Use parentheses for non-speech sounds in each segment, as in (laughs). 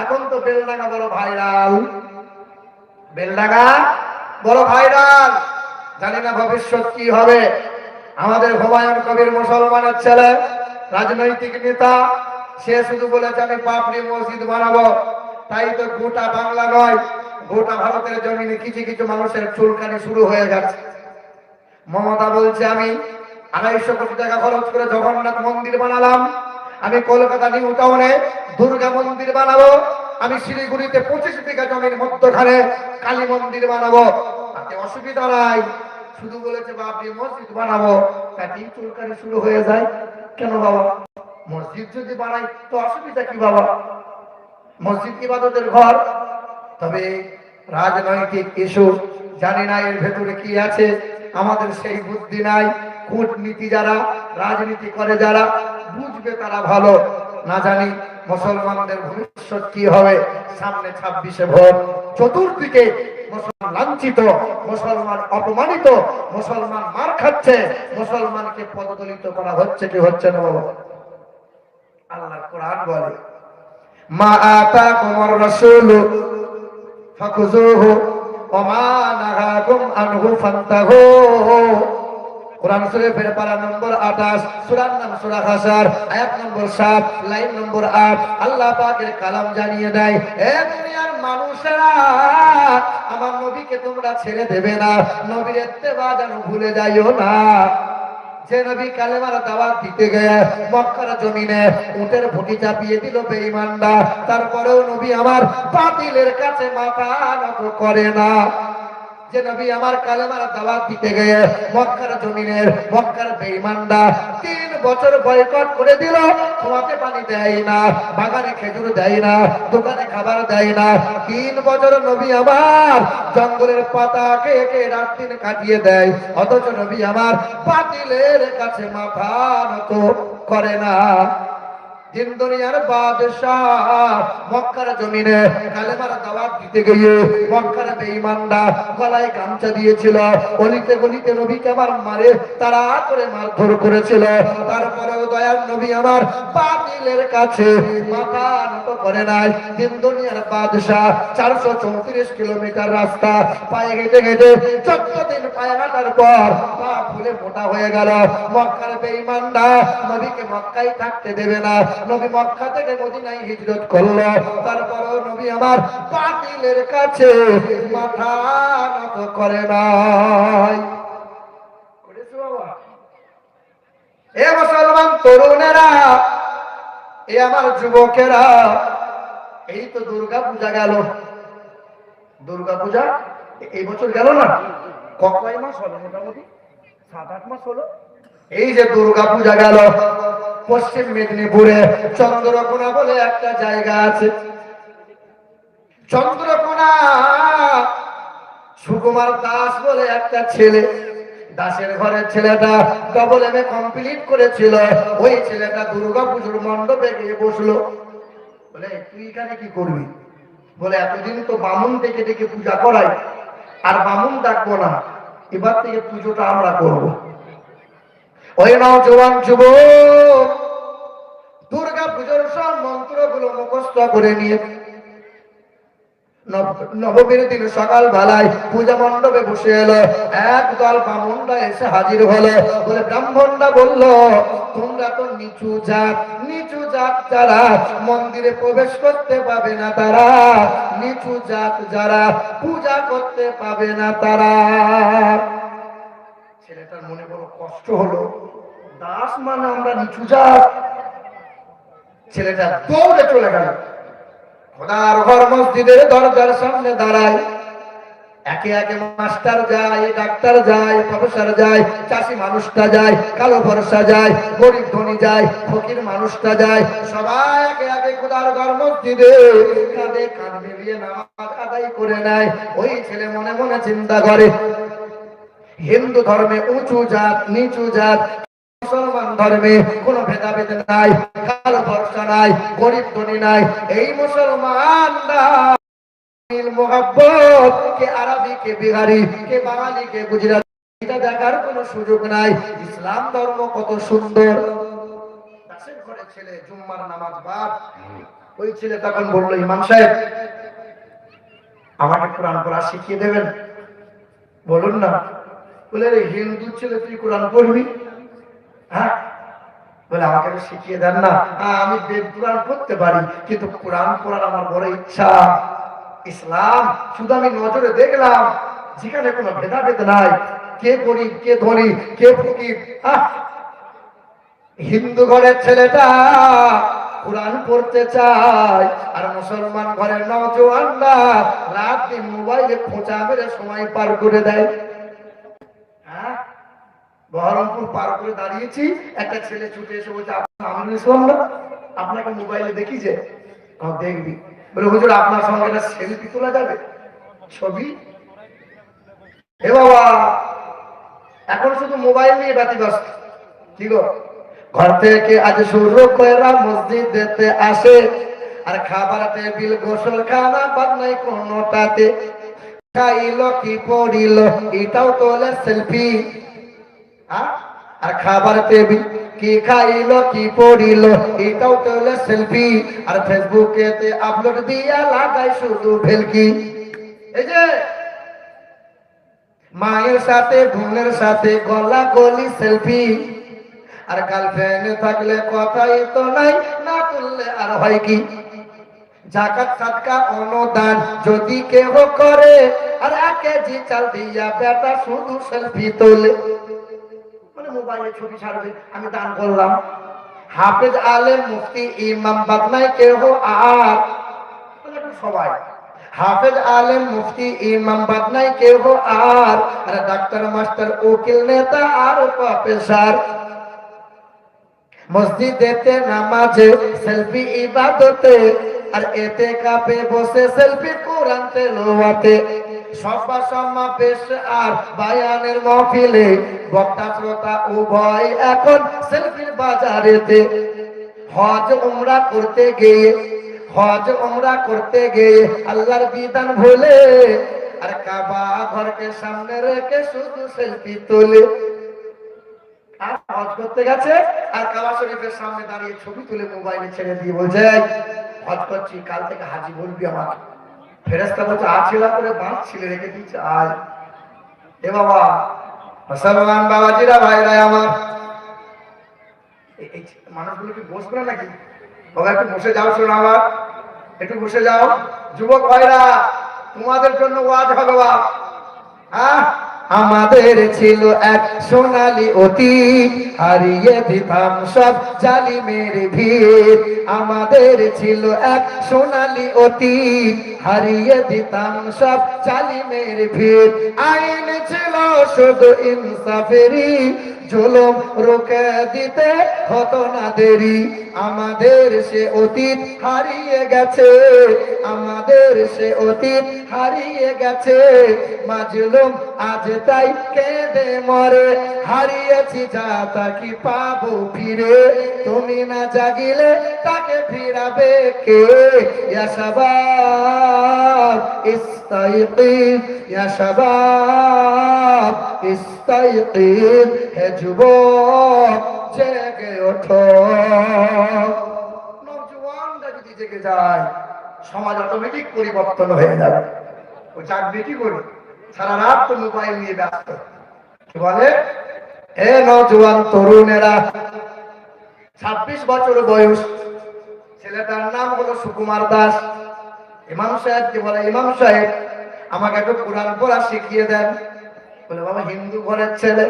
এখন তো বেলডাঙ্গা বড় ভাইরাল বেলডাঙ্গা বড় ভাইরাল জানি না ভবিষ্যৎ কি হবে। আমাদের হুমায়ুন কবির মুসলমানের ছেলে, রাজনৈতিক নেতা, সে শুধু বলেছে, আমি পাপড়ি মসজিদ বানাবো। তাই তো গোটা বাংলা নয়, গোটা ভারতের জমিনে কিছু কিছু মানুষের চুলকানি শুরু হয়ে গেছে। মমতা বলছে, আমি আড়াইশো কোটি টাকা খরচ করে জগন্নাথ মন্দির বানালাম। আমি কলকাতা নিউ টাউনে দুর্গা মন্দির বানাবো। আমি শিলিগুড়িতে পঁচিশ বিঘা জমির মধ্যখানে কালী মন্দির বানাবো। তাতে অসুবিধা নাই। শুধু বলেছে বাপরি মসজিদ বানাবো। তাতেই চুলকানি শুরু হয়ে যায়। কেন বাবা? মসজিদ যদি বানাই, তো অসুবিধা কি বাবা? মসজিদ ইবাদতের ঘর। তবে রাজনৈতিক ইস্যু জানি না এর ভেতরে কি আছে। আমাদের সেই বুদ্ধি নাই। কূটনীতি যারা, রাজনীতি করে যারা, বুঝবে তারা ভালো। না জানি মুসলমানদের ভবিষ্যৎ কি হবে। সামনে ছাব্বিশে ভোট। চতুর্দিকে মুসলমান লাঞ্ছিত, মুসলমান অপমানিত, মুসলমান মার খাচ্ছে, মুসলমানকে পদদলিত করা হচ্ছে কি হচ্ছে না বাবা? আল্লাহ কোরআন বলে, মা আতাকুমুর রাসূলু ফাকুজুহু ওয়া মা নাহাকুম আনহু ফান্তাহু কোরআন শরীফের পারা নম্বর 28 সূরার নাম সূরা হাসার আয়াত নম্বর 7 লাইন নম্বর 8 আল্লাহ পাকের কালাম জানিয়ে দেয়, এ দুনিয়ার মানুষেরা, আমার নবীকে তোমরা ছেড়ে দেবে না। নবীর ইত্তেবা যেন ভুলে যাইও না। যে নবী কালেমার দাওয়াত দিতে গিয়ে মক্কার জমিনে উটের ভুটি চাপিয়ে দিল বেঈমানরা, তারপরেও নবী আমার বাতিলের কাছে মাথা নত করে না। যে নবী আমার কালেমার দাওয়াত দিতে গিয়ে মক্কার জমিনের মক্কার তিন বছর বয়কট করে দিল। তোমাকে পানি দেয় না, বাগানে খেজুর দেয় না, দোকানে খাবার দেয় না। তিন বছর নবী আমার জঙ্গলের পাতা খেয়ে খেয়ে রাত কাটিয়ে দেয়। অথচ নবী আমার বাতিলের কাছে মাথা নত করে না। দিন দুনিয়ার বাদশাহ মক্কার জমিনে কালেমার দাওয়াত দিতে গিয়ে মক্কার বেঈমানরা গলায় গামছা দিয়েছিল, অলিতে গলিতে নবীকে আমার মারে তারা করে মারধর করেছিল। তারপরেও দয়ার নবী আমার বাতিলের কাছে মাথা নত করে নাই। দিন দুনিয়ার বাদশাহ চারশো চৌত্রিশ কিলোমিটার রাস্তা পায়ে হেঁটে হেঁটে চোদ্দ দিন পায়ে হাঁটার পর পা ফুলে মোটা হয়ে গেল। মক্কার বেঈমানরা নবীকে মক্কায় থাকতে দেবে না। নবী মক্কা থেকে মদিনায় হিজরত করল। তারপরও নবী আমার বাতিলের কাছে মাথা নত করে নাই। এ মুসলমান তরুণেরা, এ আমার যুবকেরা, এই তো দুর্গা পূজা গেল। দুর্গা পূজা এই বছর গেল না? কয় মাস হলো মোটামুটি? সাত আট মাস হলো? এই যে দুর্গা পূজা গেল। পশ্চিম মেদিনীপুরে চন্দ্রকোনা বলে একটা জায়গা আছে। চন্দ্রকোনা সুকুমার দাস বলে একটা ছেলে। দাসের ঘরের ছেলেটা ডবল এম এ কমপ্লিট করেছিল। ওই ছেলেটা দুর্গা পুজোর মণ্ডপে গিয়ে বসল। বলে, তুই এখানে কি করবি? বলে, এতদিন তো বামুন থেকে ডেকে পূজা করাই। আর বামুন ডাকবো না। এবার থেকে পুজোটা আমরা করব। ওই নজওয়ান যুবক দুর্গা পুজোর সব মন্ত্রগুলো মুখস্থ করে নিয়ে নব- নবমীর দিন সকাল বেলায় পূজা মণ্ডপে বসে এলো। একদল বামুনরা এসে হাজির হলো। বলে ব্রাহ্মণরা বলল, তোমরা তো নিচু জাত নিচু জাত যারা মন্দিরে প্রবেশ করতে পাবে না তারা, নিচু জাত যারা পূজা করতে পাবে না তারা। ছেলেটার মনে বড় কষ্ট হলো। দাস মানে আমরা নিচু জাত। ছেলেটা দৌড়ে চলে গেল। খোদার ঘর মসজিদের দরজার সামনে দাঁড়ায়। একে একে মাস্টার যায়, ডাক্তার যায়, প্রফেসর যায়, চাষি মানুষটা যায়, কালো ভরসা যায়, গরিব ধনী যায়, ফকির মানুষটা যায়। সবাই একে একে খোদার ঘর মসজিদে কাঁধে কাঁধ মিলিয়ে নামাজ আদায় করে নেয়। ওই ছেলে মনে মনে চিন্তা করে, হিন্দু ধর্মে উঁচু জাত, নিচু জাত মুসলমান ধর্মে কোনো ভেদাভেদ নাই কালো ভরসা নাই, গরিব ধনী নাই। এই মুসলমানরা মোহাব্বত, কে আরবি, কে বিহারি, কে বাঙালি, কে গুজরাটি কোরআন পড়া শিখিয়ে দেবেন? বলুন না। বলে হিন্দু ছেলে, তুই কোরআন পড়বি? বলে, আমাকে একটু শিখিয়ে দেন না। আমি বেদ কোরআন পড়তে পারি, কিন্তু কোরআন পড়ার আমার বড় ইচ্ছা। ইসলাম, শুধু আমি নজরে দেখলাম, যেখানে কোনো ভেদাভেদ নাই। কে গরিব, কে ধনী, কে ফকির হিন্দু ঘরের ছেলেটা কোরআন পড়তে চায়, আর মুসলমান ঘরের নজওয়ানরা রাত দিন মোবাইলে খোঁচা মেরে সময় পার করে দেয়। বহরমপুর পার করে দাঁড়িয়েছি। একটা ছেলে ছুটে এসে বলছে আপনার না আপনাকে মোবাইলে দেখি যে দেখবি। বলে, হুজুর, আপনার সঙ্গে একটা সেলফি তোলা যাবে? ছবি? এ বাবা, এখন শুধু মোবাইল নিয়ে ব্যতিব্যস্ত। কি গো? ঘর থেকে আজ শুরু করে মসজিদ যেতে আসে। আর খাবার টেবিল গোসল খানা বাদ নাই কোনোটাতে। খাইল কি পড়িল, এটাও তোলে সেলফি আর খাবার টেবিল কি খাইল, কি পড়িল, এটাও তোলে সেলফি আর ফেসবুকে আপলোড দিয়া লাগাই শুধু ভেলকি। এই যে, মায়ের সাথে, বোনের সাথে গলা গলি সেলফি আর গার্লফ্রেন্ড থাকলে কথাই তো নাই, না তুললে আর হয় কি? জাকাত, সাদকা, অনুদান যদি কেহ করে, আর এক কেজি চাল দিয়া বেটা শুধু সেলফি তোলে। মোবাইলে ছবি ছাড়বে, আমি দান করলাম। হাফেজ মুফতি ইমাম কেহ আর? সবাই। হাফেজ মুফতি ইমাম বাদনাই কেহ আর, ডাক্তার, মাস্টার, উকিল, নেতা আর প্রফেসর। মসজিদেতে নামাজে সেলফি ইবাদতে, আর এতে কাপে বসে সেলফি কোরআন তেলাওয়াতে। সভা সমাবেশ আর বায়ানের মহফিলে বক্তা শ্রোতা উভয় এখন সেলফির বাজারেতে। হজ উমরা করতে গিয়ে, হজ উমরা করতে গিয়ে আল্লাহর বিধান ভুলে আর কাবা ঘরকে সামনে রেখে শুধু সেলফি তোলে। আর হজ করতে গেছে আর কাবা শরীফের সামনে দাঁড়িয়ে ছবি তুলে মোবাইলে ছেড়ে দিয়ে বলছে হজ করছি, কাল থেকে হাজি বলবি আমার ফেরেস্তা বলছে আছিলা করে বাঁধ ছিলে রেখে দিচ্ছে আজ এ বাবা, মুসলমান বাবাজিরা, ভাইরা আমার। এই- মানুষগুলো কি বসবে না নাকি? বাবা, একটু বসে যাও, শোনো আমার। একটু বসে যাও। যুবক ভাইরা, তোমাদের জন্য ওয়াজ হবে হ্যাঁ? আমাদের ছিল এক সোনালি অতি হারিয়ে দিতাম সব জালিমের ভিড়। আমাদের ছিল এক সোনালি অতি হারিয়ে দিতাম সব জালিমের ভিড়। আইন ছিল শুধু ইনসাফেরি জুলুম রোকে দিতে হতো না দেরি। আমাদের সে অতীত হারিয়ে গেছে, আমাদের সে অতীত হারিয়ে গেছে। মাজলুম আজ তাই কেঁদে মরে, হারিয়েছি যা তাকে পাবো ফিরে। তুমি না জাগিলে তাকে ফিরাবে কে? ইয়া শাবাব ইস্তাইকিজ ইয়া হে যুবক জেগে ওঠো। নওজোয়ানরা যদি জেগে যায়, সমাজ অটোমেটিক পরিবর্তন হয়ে যাবে। ও চাকরি কি করে? সারা রাত তো মোবাইল নিয়ে ব্যস্ত। কি বলে? এ নজওয়ান তরুণেরা, ছাব্বিশ বছর বয়স। ছেলেটার নাম হলো সুকুমার দাস। ইমাম সাহেব কি বলে? ইমাম সাহেব, আমাকে একটু কোরআন পড়া শিখিয়ে দেন। বলে, বাবা, হিন্দু ঘরের ছেলে।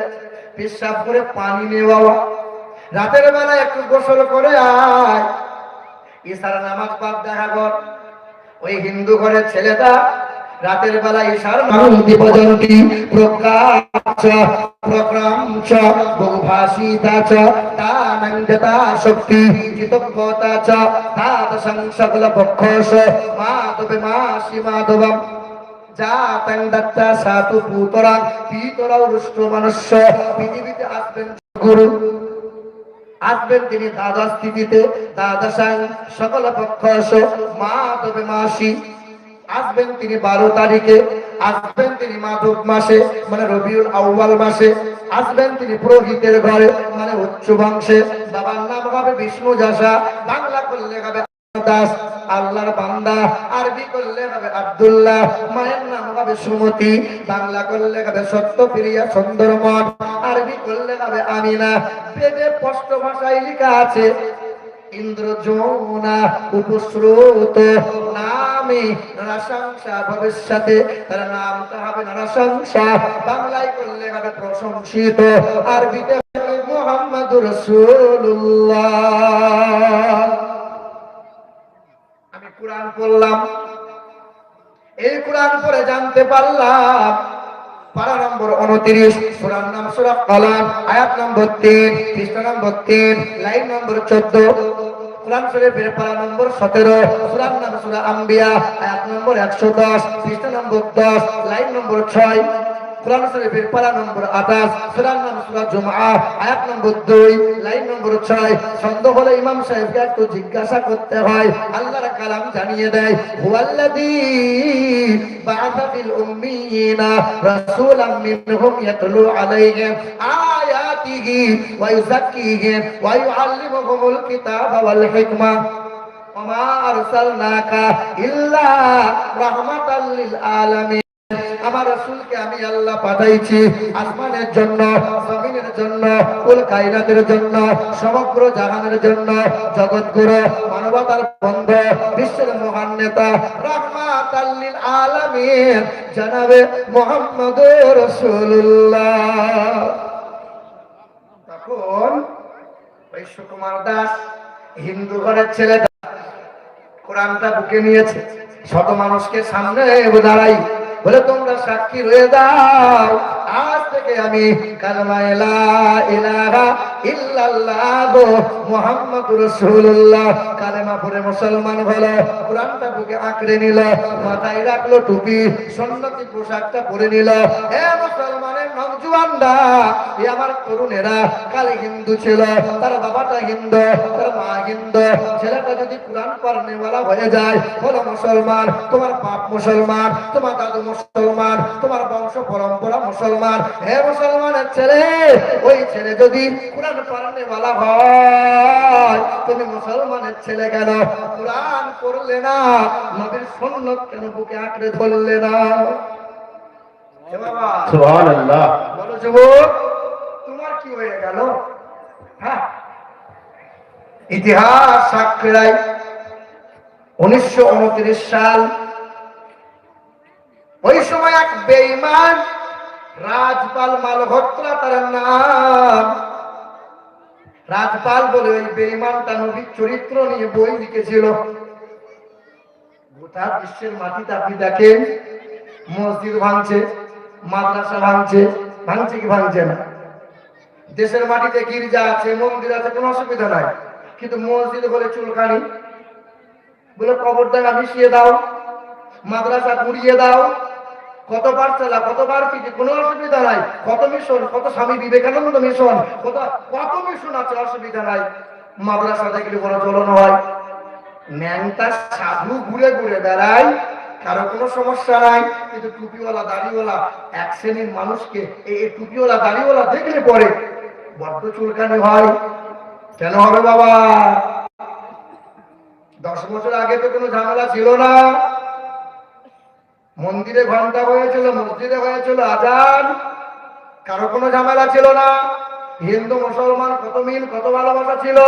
পেশাব করে পানি নে বাবা। রাতের বেলা একটু গোসল করে আয়। ইশারা নামাজ বাদ দেখা কর। ওই হিন্দু ঘরের ছেলেটা রাতের বেলা ঈশার নাম দীপজন্তি প্রকাশ প্রক্রাঞ্চ বহুভাষিতা চ তানন্দতা শক্তি চিতজ্ঞতা চ তাত সংসকল পক্ষস মাধবে মাসি মাধবম। তিনি দ্বাদশাং সকল পক্ষ মাধবে মাসি। আসবেন তিনি বারো তারিখে, আসবেন তিনি মাধব মাসে মানে রবিউল আউ্বাল মাসে। আসবেন তিনি পুরোহিতের ঘরে মানে উচ্চ বংশে বাবার নাম হবে বিষ্ণু যাসা বাংলা করলে হবে দাস, আল্লাহর বান্দা, আরবি করলে হবে আব্দুল্লাহ, মায়ের নাম হবে সুমতি, বাংলা করলে হবে সত্যপ্রিয়া সুন্দরমন আরবি করলে হবে আমিনা, বেদে স্পষ্ট ভাষায় লেখা আছে ইন্দ্র যমুনা উপস্রোত, নামে নরসংসা ভবিষ্যতে, তার নামটা হবে নরসংসা বাংলায় করলে হবে প্রশংসিত, আরবিতে মোহাম্মদ রসুল্লাহ কোরআন পড়লাম। এই কোরআন পড়ে জানতে পারলাম। পারা নম্বর উনত্রিশ, সুরার নাম সুরা কালাম, আয়াত নম্বর তিন, পৃষ্ঠ নম্বর তিন, লাইন নম্বর চোদ্দ। কোরআন শরীফের পারা নম্বর সতেরো, সুরার নাম সুরা আম্বিয়া, আয়াত নম্বর একশো দশ, পৃষ্ঠ নম্বর দশ, লাইন নম্বর ছয়। কোরআন শরীফের পারা নম্বর আঠাশ সুরার নাম সুরা জুমআ, আয়াত নম্বর দুই, লাইন নম্বর ছয়। হলে ইমাম সাহেবকে একটু জিজ্ঞাসা করতে হয়। আল্লাহর কালাম জানিয়ে দেয় উম্মিয়িনা রাসূলাম মিনহুম ইয়াতলু আলাইহিম আয়াতিহি ওয়া ওয়া ইউআল্লিমুহুমুল কিতাবা ওয়াল হিকমা। আমার রসুলকে আমি আল্লাহ পাঠাইছি আসমানের জন্য, জমিনের জন্য, কুল কায়নাতের জন্য, সমগ্র জাহানের জন্য, জগৎগুরু, মানবতার বন্ধ, বিশ্বের মহান নেতা আলামিন, জানাবে রসুল্লাহ তখন দাস, হিন্দু ঘরের ছেলে কোরআনটা বুকে নিয়েছে। শত মানুষকে সামনে দাঁড়াই। বলে তোমরা সাক্ষী রয়ে দাও আজ থেকে আমি কালমা এলা ইলাহা মুসলমান তোমার বাপ মুসলমান, তোমার দাদু মুসলমান, তোমার বংশ পরম্পরা মুসলমান। হে মুসলমানের ছেলে, ওই ছেলে যদি কোরআন পড়নেওয়ালা হয় তুমি মুসলমানের ছেলে কেন? কোরআন পড়লে না নবীর সুন্নত কেন বুকে আঁকড়ে ধরলে না? সুবহানাল্লাহ। বলো যুবক তোমার কি হয়ে গেল? হ্যাঁ? ইতিহাস সাক্ষী রায় উনিশশো উনত্রিশ সাল ওই সময় এক বেঈমান রাজপাল মালহোত্রা তার নাম রাজপাল বলে ওই বেঈমানটা নবীর চরিত্র নিয়ে বই লিখেছিল। গোটা বিশ্বের মাটিতে আপনি দেখেন, মসজিদ ভাঙছে, মাদ্রাসা ভাঙছে ভাঙছে কি ভাঙছে না? দেশের মাটিতে গির্জা আছে, মন্দির আছে, কোনো অসুবিধা নাই। কিন্তু মসজিদ বলে চুলকানি। বলে কবর কবরডাঙ্গা মিশিয়ে দাও, মাদ্রাসা পুড়িয়ে দাও কত পাঠশালা কত পার্কিটি কোনো অসুবিধা নাই। কত মিশন, কত স্বামী বিবেকানন্দ মিশন, কত কত মিশন আছে, অসুবিধা নাই। মাদ্রাসা দেখলে বড় চলন হয়। সাধু ঘুরে ঘুরে বেড়ায়, কারও কোনো সমস্যা নাই। কিন্তু টুপিওয়ালা, দাড়িওয়ালা, এক শ্রেণির মানুষকে এই টুপিওয়ালা, দাড়িওয়ালা দেখলে পরে বড্ড চুলকানি হয়। কেন হবে বাবা? দশ বছর আগে তো কোনো ঝামেলা ছিল না। মন্দিরে ঘণ্টা হয়েছিল, মসজিদে হয়েছিল, আজান। কারও কোনো ঝামেলা ছিল না। হিন্দু, মুসলমান, কত মিল, কত ভালোবাসা ছিল।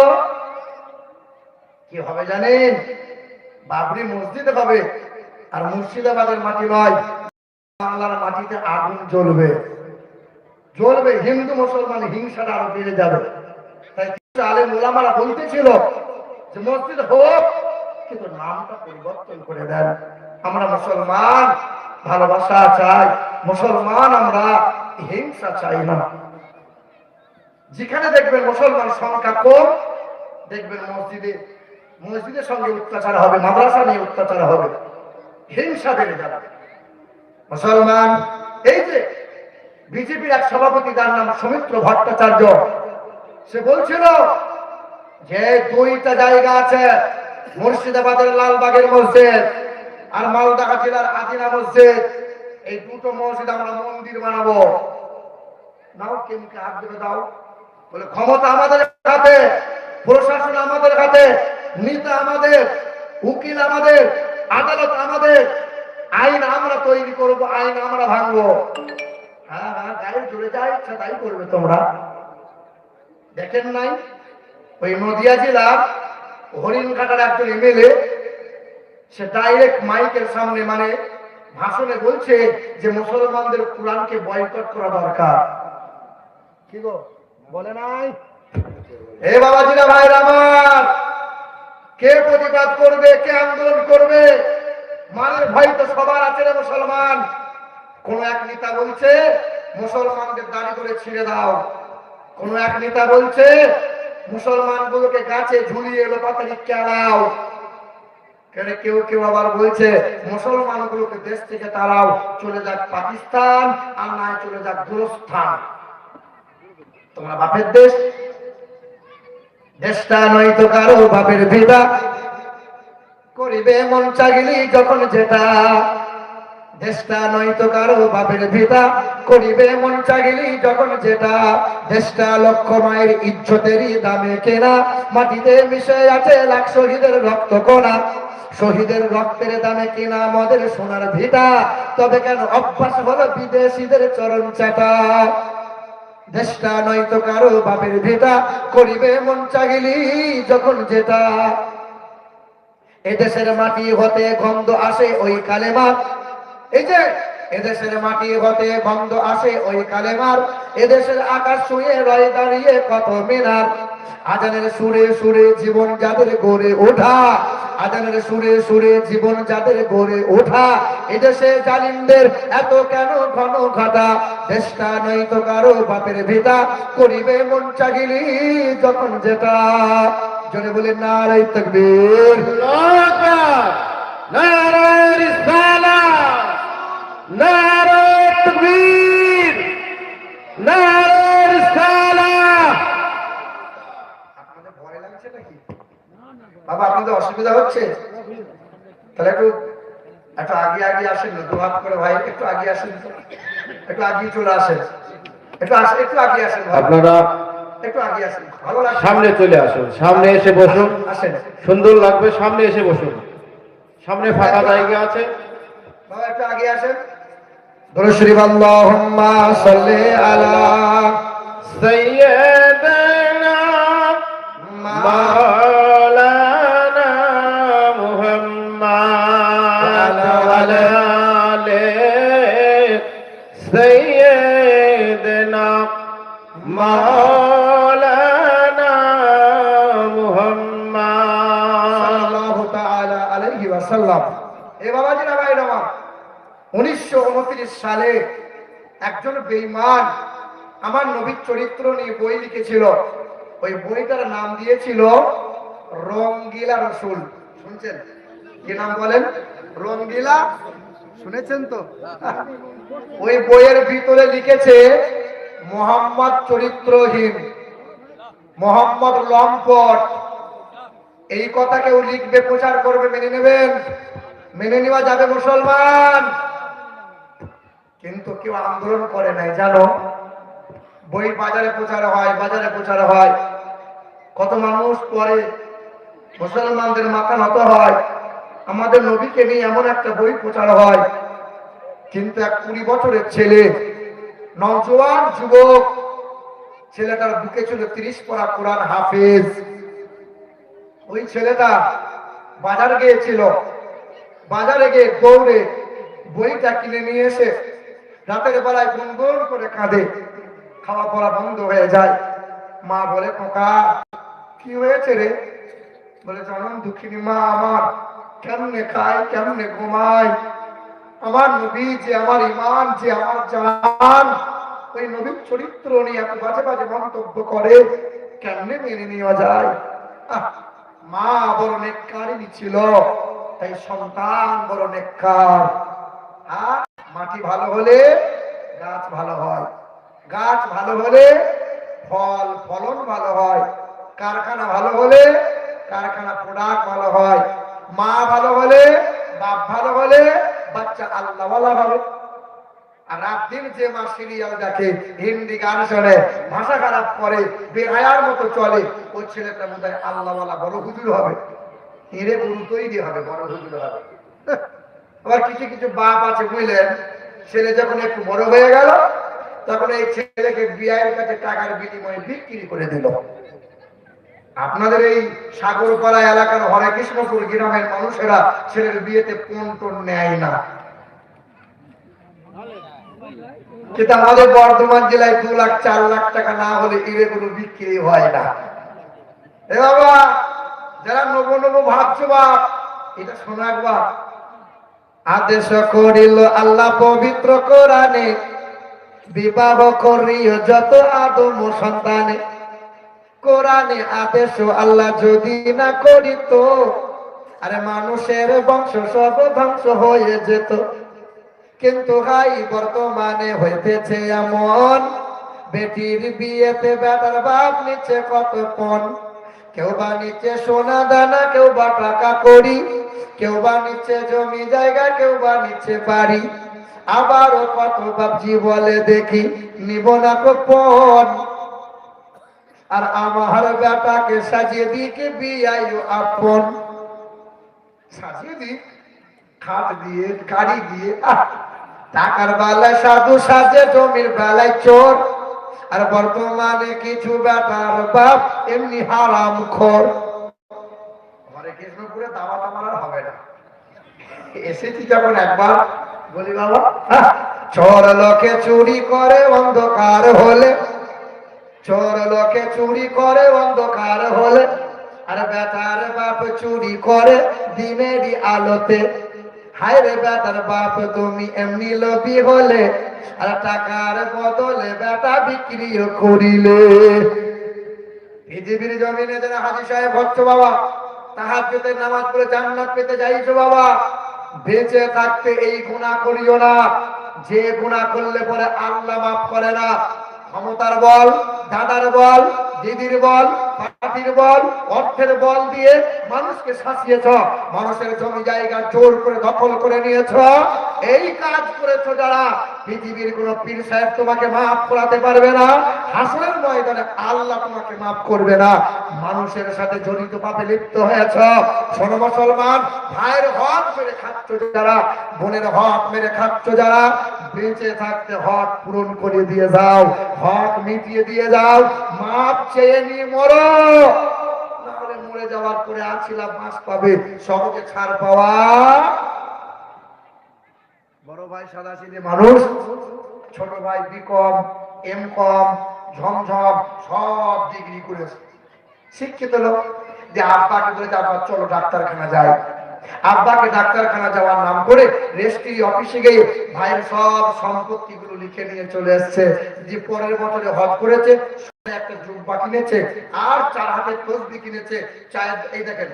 কি হবে জানেন? বাবরি মসজিদে হবে, আর মুর্শিদাবাদের মাটি নয়। বাংলার মাটিতে আগুন জ্বলবে। জ্বলবে, হিন্দু, মুসলমান হিংসাটা আরও বেড়ে যাবে। তাই কিছু আলেম ওলামারা বলতেছিল যে, মসজিদ হোক, কিন্তু নামটা পরিবর্তন করে দেন। আমরা মুসলমান, ভালোবাসা চাই। মুসলমান আমরা, হিংসা চাই না। যেখানে দেখবেন মুসলমান সংখ্যা কম, দেখবেন মসজিদে, মসজিদের সঙ্গে অত্যাচার হবে, মাদ্রাসা নিয়ে অত্যাচার হবে। হিংসা বেড়ে যাবে। মুসলমান, এই যে বিজেপির এক সভাপতি, যার নাম সৌমিত্র ভট্টাচার্য, সে বলছিল যে দুইটা জায়গা আছে, মুর্শিদাবাদের লালবাগের মসজিদ আর মালদা জেলার আদিনা মসজিদ, এই দুটো মসজিদ আমরা মন্দির বানাবো। নাও, কেমকে হাত ধরে দাও। বলে, ক্ষমতা আমাদের হাতে, প্রশাসন আমাদের হাতে, নেতা আমাদের, উকিল আমাদের, আদালত আমাদের, আইন আমরা তৈরি করব, আইন আমরা ভাঙবো। হ্যাঁ হ্যাঁ গায়ে চলে যায় ইচ্ছা তাই করবে তোমরা। দেখেন নাই, ওই নদিয়া জেলার হরিণঘাটার একজন এমএলএ সে ডাইরেক্ট মাইকের সামনে মানে ভাষণে বলছে যে মুসলমানদের কোরআনকে বয়কট করা দরকার। কি গো? বলে নাই? এ বাবাজিরা, ভাইরা আমার, কে প্রতিবাদ করবে, কে আন্দোলন করবে? মানের ভয় তো সবার আছে রে মুসলমান। কোন এক নেতা বলছে, মুসলমানদের দাড়ি করে ছিঁড়ে দাও। কোন এক নেতা বলছে, মুসলমানগুলোকে গাছে ঝুলিয়ে এলো পাতারি কেলাও। কেন কেউ কেউ আবার বলছে মুসলমানগুলোকে দেশ থেকে তারাও চলে যাক পাকিস্তান, আর নয় চলে যাক তোমরা বাপের দেশ? দেশটা নয়তো কারও বাপের ভিটা করিবে মন চাগিলি যখন যেটা, দেশটা নয়তো কারও বাপের ভিটা করিবে মন চাগিলি যখন যেটা, দেশটা লক্ষ মায়ের ইজ্জতেরই দামে কেনা। মাটিতে মিশে আছে লাখ শহীদের রক্ত কোনা শহীদের রক্তের দামে কিনা মদের সোনার ভিটা? তবে কেন অভ্যাস হলো বিদেশিদের চরণ চাটা দেশটা নয়তো কারও বাপের ভিটা, করিবে মন চাগিলি যখন যেটা। এদেশের মাটি হতে গন্ধ আসে ওই কালেমার এই যে, এদেশের মাটি হতে গন্ধ আসে ওই কালেমার। এদেশের আকাশ ছুঁয়ে রয়ে দাঁড়িয়ে কত মিনার। আজানের সুরে সুরে জীবন যাদের গড়ে ওঠা, আজানের সুরে সুরে জীবন যাদের গড়ে ওঠা, এদেশে জালিমদের এত কেন ঘন ঘটা? দেশটা নয়তো কারও বাপের ভিতা করিবে মন চাগিলি যখন যেটা। জনে বলে নারাই তকবীর। নারায়ণ নারায়ণ তাকবীর নারায়ণ রিসালাত আপনাদের ভয় লাগছে নাকি বাবা আপনাদের অসুবিধা হচ্ছে? তাহলে একটু একটা আগে আগে আসেন দু হাত করে ভাই একটু আগে আসেন। একটু আগে চলে আসেন। একটু আসে একটু আগে আসেন আপনারা একটু আগে আসেন। সামনে চলে আসুন সামনে এসে বসুন। আসেন। সুন্দর লাগবে সামনে এসে বসুন। সামনে ফাঁকা জায়গা আছে। বাবা একটু আগে আসেন। দরুদ শরীফ আল্লাহুম্মা ওয়াসাল্লাম এ বাবাজিরা ভাইরা আমার 1929 সালে একজন বেঈমান আমার নবীর চরিত্র নিয়ে বই লিখেছিল। ওই বইটার নাম দিয়েছিল রঙ্গিলা রসুল। শুনছেন? কি নাম বলেন? রঙ্গিলা? শুনেছেন তো? (laughs) ওই বইয়ের ভিতরে লিখেছে, মোহাম্মদ চরিত্রহীন, মোহাম্মদ লম্পট এই কথা কেউ লিখবে, প্রচার করবে, মেনে নেবেন? মেনে নেওয়া যাবে মুসলমান। কিন্তু কেউ আন্দোলন করে নাই, জানো? বই বাজারে প্রচার হয়, বাজারে প্রচার হয়। কত মানুষ পরে মুসলমানদের মাথা নত হয়। আমাদের নবীকে নিয়ে এমন একটা বই প্রচার হয়। কিন্তু এক কুড়ি বছরের ছেলে, নজওয়ান যুবক, ছেলেটার বুকে ছিল তিরিশ পড়া কোরআন হাফেজ। ওই ছেলেটা বাজার গিয়েছিল। বাজারে গিয়ে দৌড়ে বইটা কিনে নিয়ে এসে রাতের বেলায় গুনগুন করে কাঁদে। খাওয়া পড়া বন্ধ হয়ে যায়। মা বলে, খোকা, কি হয়েছে রে? বলে, জানান দুঃখিনী মা, আমার কেমনে খায়, কেমনে ঘুমায়? আমার নবী যে আমার ইমান যে আমার জান, ওই নবীর চরিত্র নিয়ে এত বাজে বাজে মন্তব্য করে, কেমনে মেনে নেওয়া যায়? মা বড় নেককারিনী ছিল, তাই সন্তান বড় নেককার। আর মাটি ভালো হলে গাছ ভালো হয়। গাছ ভালো হলে ফল, ফলন ভালো হয়। কারখানা ভালো হলে কারখানা প্রোডাক্ট ভালো হয়। মা ভালো হলে বাপ ভালো হলে বাচ্চা আল্লাহ হবে। যে মা সিরিয়াল দেখে, হিন্দি গান ভাষা খারাপ করে, বেহায়ার মতো চলে ওই ছেলেটা বড় হুজুর হবে। হিরে গরু তৈরি হবে, বড় হুজুর হবে। আবার কিছু কিছু বাপ আছে বুঝলেন, ছেলে যখন একটু বড় হয়ে গেল, তখন এই ছেলেকে বিয়ের কাছে টাকার বিনিময়ে বিক্রি করে দিল। আপনাদের এই সাগরপাড়া এলাকার হরে কৃষ্ণপুর গ্রামের মানুষেরা ছেলের বিয়েতে পণ টন নেয় না। কিন্তু আমাদের বর্ধমান জেলায় দু লাখ, চার লাখ টাকা না হলে ইরেগুলো বিক্রি হয় না। এ বাবা, যারা নব নব ভাবছ বাপ, এটা শোনা একবার। আদেশ করিল আল্লাহ পবিত্র কোরআনে, বিবাহ করিও যত আদম সন্তানে। কোরআনে আদেশ আল্লাহ যদি না করিত, আরে মানুষের বংশ সব ধ্বংস হয়ে যেত। কিন্তু হাই বর্তমানে হইতেছে এমন। বেটির বিয়েতে বেটার বাপ নিচ্ছে কত পণ। কেউ বা নিচ্ছে সোনা দানা কেউ বা টাকা করি কেউ বা নিচ্ছে জমি জায়গা কেউ বা নিচ্ছে বাড়ি। আবারও কত বাপজি বলে দেখি নিব না পণ। আর আমার বেটাকে সাজিয়ে দিকে বিয়াইও আপন। সাজিয়ে দি খাট দিয়ে গাড়ি দিয়ে আহ, টাকার বেলায় সাধু সাজে, জমির বেলায় চোর। আর বর্তমানে কিছু বেটার বাপ, এমনি হারাম খোর। বাবা চোর করে অন্ধকার হলে, চোর লোকে চুরি করে অন্ধকার হলে, আর বেটার বাপ চুরি করে দিনেরই আলোতে হায় রে বেটার বাপ, তুমি এমনি লোভী হলে আর টাকার বদলে বেটা করিলে। পৃথিবীর জমিনে হাজি সাহেব হচ্ছ বাবা তাহার পেতে নামাজ পড়ে জান্নাত পেতে যাইছো বাবা। বেঁচে থাকতে এই গুণা করিও না। যে গুণা করলে পরে আল্লাহ মাফ করে না। ক্ষমতার বল, দাদার বল, দিদির বল পার্টির বল, অর্থের বল দিয়ে মানুষকে শাসিয়েছ। মানুষের জমি জায়গা জোর করে দখল করে নিয়েছ। এই কাজ করেছ যারা পৃথিবীর কোন পীর সাহেব তোমাকে মাফ করাতে পারবে না। হাসনের ময়দানে আল্লাহ তোমাকে মাফ করবে না। মানুষের সাথে জড়িত পাপে লিপ্ত হয়েছ। শোনো মুসলমান, ভাইয়ের হক মেরে খাচ্ছ যারা, বোনের হক মেরে খাচ্ছ যারা, বেঁচে থাকতে হক পূরণ করে দিয়ে যাও, হক মিটিয়ে দিয়ে যাও, মাপ চেয়ে নিয়ে মরো। মরে যাওয়ার পরে আছিলাম মাস পাবে সহজে ছাড় পাওয়া বড় ভাই সাদা মানুষ, ছোট ভাই বিকম এম কম, ঝমঝম, সব ডিগ্রি করেছে শিক্ষিত লোক। যে আব্বাকে বলে আব্বা চলো ডাক্তারখানা যাই। আব্বাকে ডাক্তারখানা যাওয়ার নাম করে রেস্ট্রি অফিসে গিয়ে ভাইয়ের সব সম্পত্তি গুলো লিখে নিয়ে চলে এসছে। যে পরের বছরে হজ করেছে একটা জুব্বা কিনেছে, আর চার হাতের তসবি কিনেছে। চায়ের এই দেখেন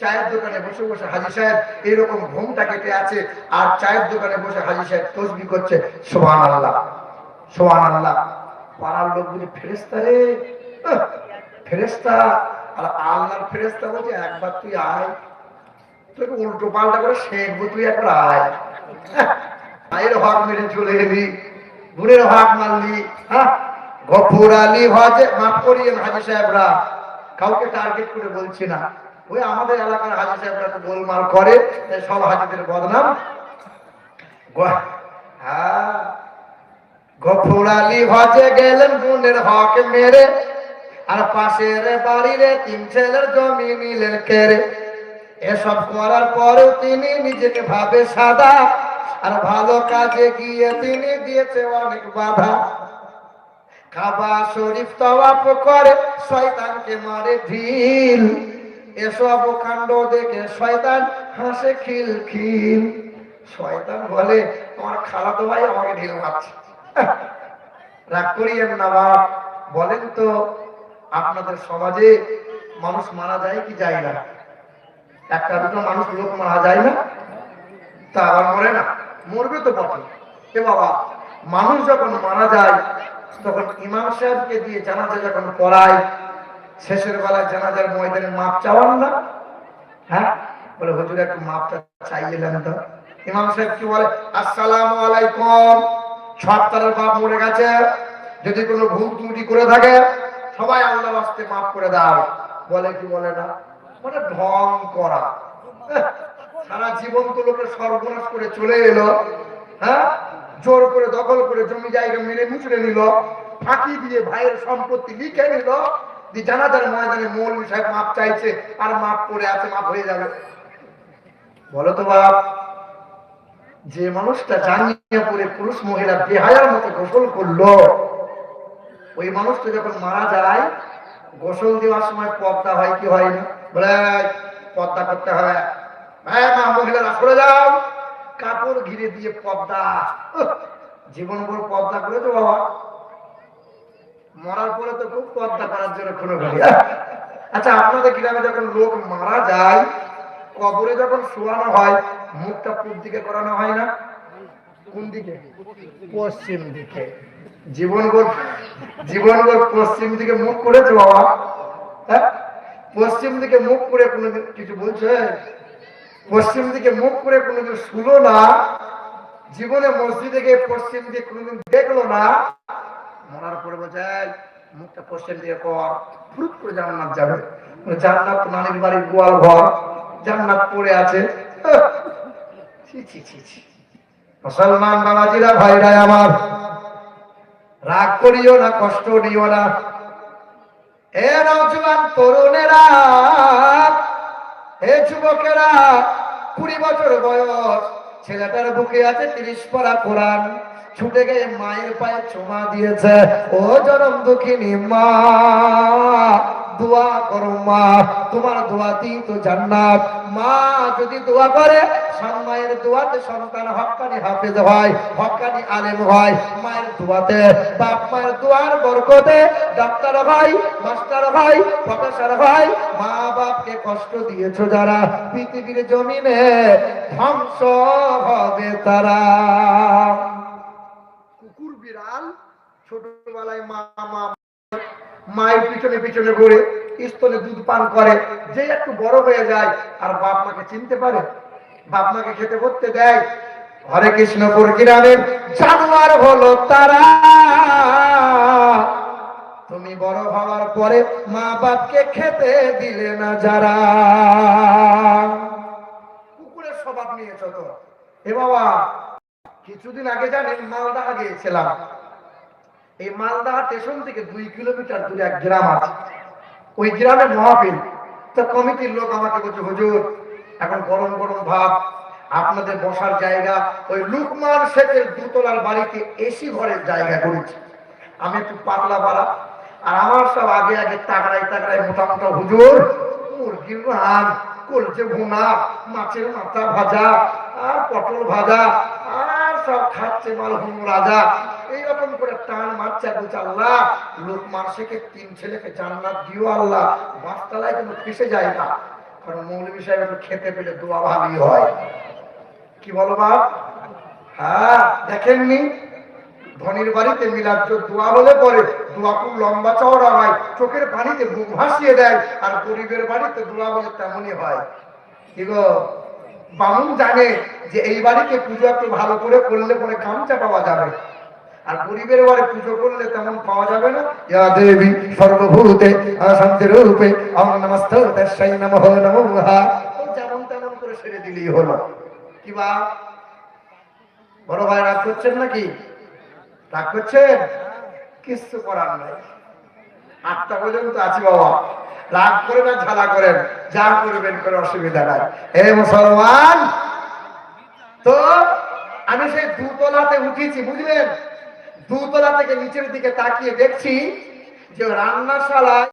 চায়ের দোকানে বসে বসে হাজি সাহেব এরকম ঘুমটা কেটে আছে আর চায়ের দোকানে বসে হাজি সাহেব তসবি করছে। সোহান আল্লাহ সোহান আল্লাহ পাড়ার লোকগুলি ফেরেস্তা রে। ফেরেস্তা আর আল্লাহর ফেরেস্তা বলছে, একবার তুই আয়। তোকে উল্টো পাল্টা করে শেখবো, তুই একবার আয়। ভাইয়ের হক মেরে চলে এলি, বোনের হক মারলি হ্যাঁ গফুর আলী হজে, মাফ করিয়েন হাজি সাহেবরা। কাউকে টার্গেট করে বলছি না। ওই আমাদের এলাকার হাজি সাহেবরা গোলমাল করে সব হাজিদের বদনাম। হ্যাঁ। গফুর আলী হজে গেলেন বোনের হক মেরে, আর পাশের বাড়ির তিন ছেলের জমি নিলেন কেড়ে। এসব করার পরেও তিনি নিজেকে ভাবে সাদা, আর ভালো কাজে গিয়ে তিনি দিয়েছে অনেক বাধা। কাবা শরীফ তওয়াফ করে, শয়তানকে মারে ঢিল। এসব কাণ্ড দেখে শয়তান হাসে শয়তান বলে খালাতো ভাই আমাকে ঢিল মারছে। রাগ করিয়েন না বাপ। বলেন তো, আপনাদের সমাজে মানুষ মারা যায় কি যায় না? একটা দুটো মানুষ লোক মারা যায় না? তা আবার মরে না? মরবে তো বটে এ বাবা, মানুষ যখন মারা যায়, তখন ইমাম সাহেবকে দিয়ে জানাজা যখন পড়ায় শেষের বেলায় জানাজার ময়দানে মাপ চাওয়ান না। হ্যাঁ? বলে, হুজুর, একটু মাপটা চাইলেন তো। ইমাম সাহেব কি বলে, আসসালামু আলাইকুম। সত্তরের বাপ মরে গেছে। যদি কোনো ভুল ত্রুটি করে থাকে, সবাই আল্লাহ বাস্তে মাফ করে দাও। বলে কি বলে না মানে ঢং করা। সারা জীবন তো লোকের সর্বনাশ করে চলে এলো। হ্যাঁ? জোর করে দখল করে জমি জায়গা মেরে মুচড়ে নিল। ফাঁকি দিয়ে ভাইয়ের সম্পত্তি লিখে নিল। জানাজার ময়দানে মৌলভী সাহেব মাপ চাইছে আর মাপ করে আছে মাপ হয়ে যাবে। বলো তো বাপ যে মানুষটা জানিয়ে পরে পুরুষ মহিলা বেহায়ার মতো গোসল করল ওই মানুষটা যখন মারা যায় গোসল দেওয়ার সময় পর্দা হয় কি হয় পর্দা করতে হবে। হ্যাঁ কাপড় ঘিরে দিয়ে উহ, জীবন ভর পর্দা করেছ বাবা। মরার পরে তো খুব পর্দা করার জন্য কোনো আচ্ছা আপনাদের গ্রামে যখন লোক মারা যায়, কবরে যখন শোয়ানো হয়, মুখটা পূব দিকে করানো হয় না? কোন দিকে? পশ্চিম দিকে। জীবনভর জীবনভর পশ্চিম দিকে মুখ করেছে বাবা? হ্যাঁ? পশ্চিম দিকে মুখ করে কোনোদিন কিছু বলছে? পশ্চিম দিকে মুখ করে কোনোদিন শুলো না? জীবনে মসজিদে গিয়ে পশ্চিম দিকে কোনোদিন দেখল না? মরার পরে বলছে মুখটা পশ্চিম দিকে কর। ফুরুত করে জান্নাত যাবে। জান্নাত নানির বাড়ির গোয়াল ঘর। জান্নাত পড়ে আছে। (laughs) মুসলমান বাবাজিরা আমার। রাগ করিও না, কষ্ট নিও না। নওজোয়ান তরুণেরা যুবকেরা, কুড়ি বছর বয়স, ছেলেটার বুকে আছে তিরিশ পারা কোরআন। ছুটে গিয়ে মায়ের পায়ে চুমা দিয়েছে, ও জনম দুঃখিনী মা, দোয়া করো মায়ের মায়ের ডাক্তার হয়, মাস্টার প্রফেসর হয়। মা বাপকে কষ্ট দিয়েছ যারা, পৃথিবীর জমিনে ধ্বংস হবে তারা। মা মা, মায়ের পিছনে পিছনে ঘুরে স্তনে দুধ পান করে। যে একটু বড় হয়ে যায়, আর বাপ মাকে চিনতে পারে। বাপ মাকে খেতে করতে দেয়। হরে কৃষ্ণপুর গ্রামের জানোয়ার হলো তারা। তুমি বড় হওয়ার পরে মা বাপকে খেতে দিলে না যারা। কুকুরের স্বভাব নিয়েছ তো। এ বাবা, কিছুদিন আগে জানেন, মালদা গিয়েছিলাম। এই মালদা স্টেশন থেকে দুই কিলোমিটার দূরে এক গ্রাম আছে। ওই গ্রামে মহাপিল তো কমিটির লোক আমাকে বলছে, হুজুর, এখন গরম গরম ভাব, আপনাদের বসার জায়গা, ওই লুকমান শেখের দুতলার বাড়িতে এসি ঘরের জায়গা করেছি। আমি একটু পাতলা পাড়া, আর আমার সব আগে আগে তাগড়াই তাগড়াই মোটা মোটা, হুজুর, মুরগির রান কলচে ভুনা, মাছের মাথা ভাজা, আর পটল ভাজা সব খাচ্ছে মালহুম রাজা। এইরকম করে টান মারছে বলছে, আল্লাহ, লোক মাসেকে তিন ছেলেকে জান্নাত দিও আল্লাহ। বাসতলায় কিন্তু ফেসে যায় না। কারণ সাহেব একটু খেতে পেলে দোয়া ভালোই হয়। কি বলো বাপ? হ্যাঁ দেখেননি? ধনির বাড়িতে মিলাদ দোয়া হলে পরে দোয়া খুব লম্বা চওড়া হয়। চোখের পানিতে বুক ভাসিয়ে দেয়। আর গরিবের বাড়িতে দোয়া বলে তেমনই হয়। কি গো? বামুন জানে যে এই বাড়িতে পুজো একটু ভালো করে করলে পরে গামছা পাওয়া যাবে। আর গরিবের বাড়ি পুজো করলে তেমন পাওয়া যাবে না। ইয়া দেবী সর্বভূতে শান্তি রূপে অং নমস্ত দেশাই নমঃ নমঃ যেমন তেমন করে সেরে দিলেই হলো। কি বা বড় ভাই রাগ করছেন নাকি? রাগ করছেন? কিচ্ছু করার নাই। আটটা পর্যন্ত আছি বাবা। রাগ করে না ঝালা করেন, যা করবেন কোনো অসুবিধা নাই। হে মুসলমান, তো আমি সেই দুতলাতে উঠেছি, বুঝলেন? দুতলা থেকে নিচের দিকে তাকিয়ে দেখছি যে রান্নাশালায়